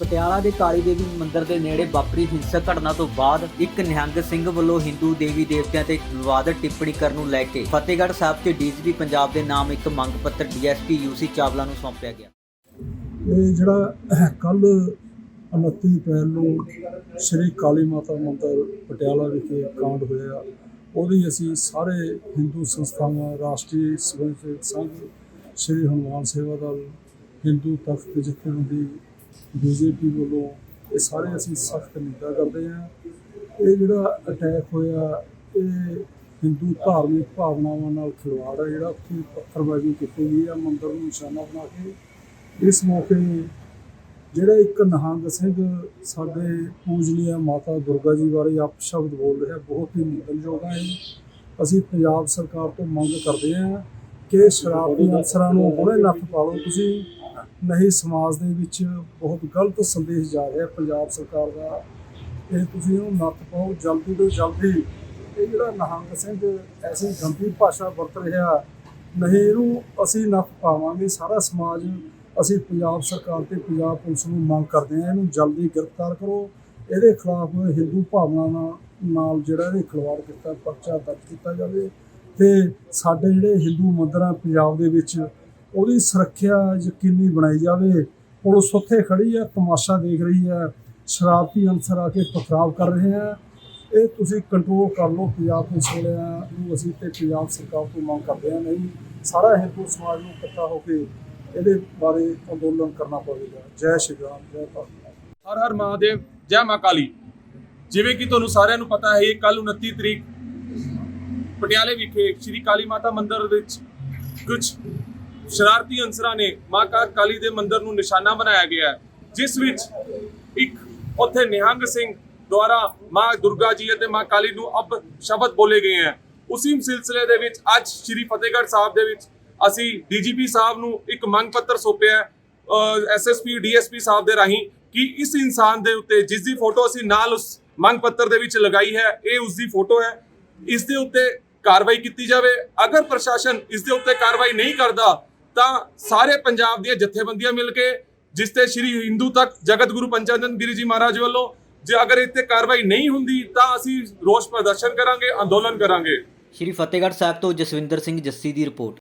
ਪਟਿਆਲਾ ਦੇ ਕਾਲੀ ਦੇਵੀ ਮੰਦਿਰ ਦੇ ਨੇੜੇ ਵਾਪਰੀ ਹਿੰਸਕ ਘਟਨਾ ਤੋਂ ਬਾਅਦ ਇੱਕ ਨਿਹੰਗ ਸਿੰਘ ਵੱਲੋਂ ਹਿੰਦੂ ਦੇਵੀ ਦੇਵਤਿਆਂ ਤੇ ਵਿਵਾਦਤ ਟਿੱਪਣੀ ਕਰਨ ਨੂੰ ਲੈ ਕੇ ਫਤਿਹਗੜ੍ਹ ਸਾਹਿਬ 'ਚ ਡੀਜੀਪੀ ਪੰਜਾਬ ਦੇ ਨਾਮ ਇੱਕ ਮੰਗ ਪੱਤਰ ਡੀਐਸਪੀ ਯੂਸੀ ਚਾਵਲਾ ਨੂੰ ਸੌਂਪਿਆ ਗਿਆ। ਇਹ ਜਿਹੜਾ ਕੱਲ 29 ਅਪ੍ਰੈਲ ਨੂੰ ਸ਼੍ਰੀ ਕਾਲੀ ਮਾਤਾ ਮੰਦਿਰ ਪਟਿਆਲਾ ਵਿਖੇ ਕਾਂਡ ਹੋਇਆ, ਉਹਦੀ ਅਸੀਂ ਸਾਰੇ ਹਿੰਦੂ ਸੰਸਥਾਵਾਂ, ਰਾਸ਼ਟਰੀ ਸਵੈਂ ਸੰਘ, ਸ਼੍ਰੀ ਹਨੂਮਾਨ ਸੇਵਾ ਦਲ, ਹਿੰਦੂ ਤਖਤ ਜਥੇਬੰਦੀ ਬੀਜੇਪੀ ਵੱਲੋਂ ਇਹ ਸਾਰੇ ਅਸੀਂ ਸਖਤ ਨਿੰਦਾ ਕਰਦੇ ਹਾਂ। ਇਹ ਜਿਹੜਾ ਅਟੈਕ ਹੋਇਆ, ਇਹ ਹਿੰਦੂ ਧਾਰਮਿਕ ਭਾਵਨਾਵਾਂ ਨਾਲ ਖਿਲਵਾੜ ਹੈ ਜਿਹੜਾ ਉੱਥੇ ਪੱਥਰਬਾਜ਼ੀ ਕੀਤੀ ਗਈ ਹੈ ਮੰਦਰ ਨੂੰ ਨਿਸ਼ਾਨਾ ਬਣਾ ਕੇ। ਇਸ ਮੌਕੇ ਜਿਹੜਾ ਇੱਕ ਨਿਹੰਗ ਸਿੰਘ ਸਾਡੇ ਪੂਜਨੀय ਮਾਤਾ ਦੁਰਗਾ ਜੀ ਬਾਰੇ ਅਪਸ਼ਬਦ ਬੋਲ ਰਿਹਾ, ਬਹੁਤ ਹੀ ਨਿੰਦਣਯੋਗ ਹੈ ਅਸੀਂ ਪੰਜਾਬ ਸਰਕਾਰ ਤੋਂ ਮੰਗ ਕਰਦੇ ਹਾਂ ਕਿ ਸ਼ਰਾਬੀ ਅਨਸਰਾਂ ਨੂੰ ਹੁਣੇ ਨੱਥ ਪਾ ਲਓ ਤੁਸੀਂ। ਨਹੀਂ, ਸਮਾਜ ਦੇ ਵਿੱਚ ਬਹੁਤ ਗਲਤ ਸੰਦੇਸ਼ ਜਾ ਰਿਹਾ ਪੰਜਾਬ ਸਰਕਾਰ ਦਾ ਇਹ ਤੁਸੀਂ ਇਹਨੂੰ ਨੱਥ ਪਾਓ, ਜਲਦੀ ਤੋਂ ਜਲਦੀ। ਇਹ ਜਿਹੜਾ ਨਿਹੰਗ ਸਿੰਘ ਐਸੀ ਗੰਭੀਰ ਭਾਸ਼ਾ ਵਰਤ ਰਿਹਾ, ਨਹੀਂ, ਇਹਨੂੰ ਅਸੀਂ ਨੱਥ ਪਾਵਾਂਗੇ। ਸਾਰਾ ਸਮਾਜ, ਅਸੀਂ ਪੰਜਾਬ ਸਰਕਾਰ ਤੇ ਪੰਜਾਬ ਪੁਲਿਸ ਨੂੰ ਮੰਗ ਕਰਦੇ ਹਾਂ, ਇਹਨੂੰ ਜਲਦੀ ਗ੍ਰਿਫਤਾਰ ਕਰੋ। ਇਹਦੇ ਖਿਲਾਫ ਹਿੰਦੂ ਭਾਵਨਾ ਨਾਲ- ਨਾਲ ਜਿਹੜਾ ਇਹਦੇ ਖਿਲਵਾੜ ਕੀਤਾ, ਪਰਚਾ ਦਰਜ ਕੀਤਾ ਜਾਵੇ। ਤੇ ਸਾਡੇ ਜਿਹੜੇ ਹਿੰਦੂ ਮੰਦਿਰ ਆ ਪੰਜਾਬ ਦੇ ਵਿੱਚ ਉਹਦੀ ਸੁਰੱਖਿਆ ਯਕੀਨੀ ਬਣਾਈ ਜਾਵੇ। ਪੁਲਿਸ ਉੱਥੇ ਖੜੀ ਹੈ, ਤਮਾਸ਼ਾ ਦੇਖ ਰਹੀ ਹੈ। ਸ਼ਰਾਰਤੀ ਅਨਸਰ ਆ ਕੇ ਪਥਰਾਵ ਕਰ ਰਹੇ ਆ ਇਹ ਤੁਸੀਂ ਕੰਟਰੋਲ ਕਰ ਲਓ ਪੰਜਾਬ ਪੁਲਿਸ ਵਾਲਿਆਂ ਨੂੰ। ਅਸੀਂ ਤੇ ਪੰਜਾਬ ਸਰਕਾਰ ਤੋਂ ਮੰਗ ਕਰਦੇ ਹਾਂ, ਨਹੀਂ, ਸਾਰਾ ਹਿੰਦੂ ਸਮਾਜ ਨੂੰ ਇਕੱਠਾ ਹੋ ਕੇ ਇਹਦੇ ਬਾਰੇ ਅੰਦੋਲਨ ਕਰਨਾ ਪਵੇਗਾ। ਜੈ ਸ਼੍ਰੀ ਰਾਮ, ਜੈ ਭਾਰਤ ਹਰ ਹਰ ਮਹਾਦੇਵ, ਜੈ ਮਾਂ ਕਾਲੀ। ਜਿਵੇਂ ਕਿ ਤੁਹਾਨੂੰ ਸਾਰਿਆਂ ਨੂੰ ਪਤਾ ਹੈ ਕੱਲ 29 ਤਰੀਕ ਪਟਿਆਲੇ ਵਿਖੇ ਸ਼੍ਰੀ ਕਾਲੀ ਮਾਤਾ ਮੰਦਿਰ ਵਿੱਚ ਕੁਝ ਸ਼ਰਾਰਤੀ ਅਨਸਰਾਂ ਨੇ ਮਾਂ ਕਾ ਕਾਲੀ ਦੇ ਮੰਦਿਰ ਨੂੰ ਨਿਸ਼ਾਨਾ ਬਣਾਇਆ ਗਿਆ ਹੈ, ਜਿਸ ਵਿੱਚ ਇੱਕ ਉੱਥੇ ਨਿਹੰਗ ਸਿੰਘ ਦੁਆਰਾ ਮਾਂ ਦੁਰਗਾ ਜੀ ਅਤੇ ਮਾਂ ਕਾਲੀ ਨੂੰ ਅਬ ਸ਼ਬਦ ਬੋਲੇ ਗਏ ਹੈ। ਉਸੇ ਸਿਲਸਿਲੇ ਦੇ ਵਿੱਚ ਅੱਜ ਸ਼੍ਰੀ ਫਤਿਹਗੜ੍ਹ ਸਾਹਿਬ ਦੇ ਵਿੱਚ ਅਸੀਂ ਡੀਜੀਪੀ ਸਾਹਿਬ ਨੂੰ ਇੱਕ ਮੰਗ ਪੱਤਰ ਸੌਂਪਿਆ ਹੈ ਐਸਐਸਪੀ ਡੀਐਸਪੀ ਸਾਹਿਬ ਦੇ ਰਾਹੀਂ ਕਿ ਇਸ ਇਨਸਾਨ ਦੇ ਉੱਤੇ ਜਿਸ ਦੀ ਫੋਟੋ ਅਸੀਂ ਨਾਲ ਉਸ ਮੰਗ ਪੱਤਰ ਦੇ ਵਿੱਚ ਲਗਾਈ ਹੈ, ਇਹ ਉਸ ਦੀ ਫੋਟੋ ਹੈ। ਇਸ ਦੇ ਉੱਤੇ ਕਾਰਵਾਈ ਕੀਤੀ ਜਾਵੇ। ਅਗਰ ਪ੍ਰਸ਼ਾਸਨ ਇਸ ਦੇ ਉੱਤੇ ਕਾਰਵਾਈ ਨਹੀਂ ਕਰਦਾ ਤਾਂ ਸਾਰੇ ਪੰਜਾਬ ਦੀਆਂ ਜਥੇਬੰਦੀਆਂ ਮਿਲ ਕੇ, ਜਿਸ ਤੇ ਸ਼੍ਰੀ ਹਿੰਦੂ ਤੱਕ, ਜਗਤ ਗੁਰੂ ਪੰਚਾਨੰਦ ਗਿਰੀ ਜੀ ਮਹਾਰਾਜ ਵੱਲੋਂ, ਜੇ ਅਗਰ ਇੱਥੇ ਕਾਰਵਾਈ ਨਹੀਂ ਹੁੰਦੀ, ਤਾਂ ਅਸੀਂ ਰੋਸ ਪ੍ਰਦਰਸ਼ਨ ਕਰਾਂਗੇ, ਅੰਦੋਲਨ ਕਰਾਂਗੇ। ਸ਼੍ਰੀ ਫਤਿਹਗੜ੍ਹ ਸਾਹਿਬ ਤੋਂ ਜਸਵਿੰਦਰ ਸਿੰਘ ਜੱਸੀ ਦੀ ਰਿਪੋਰਟ।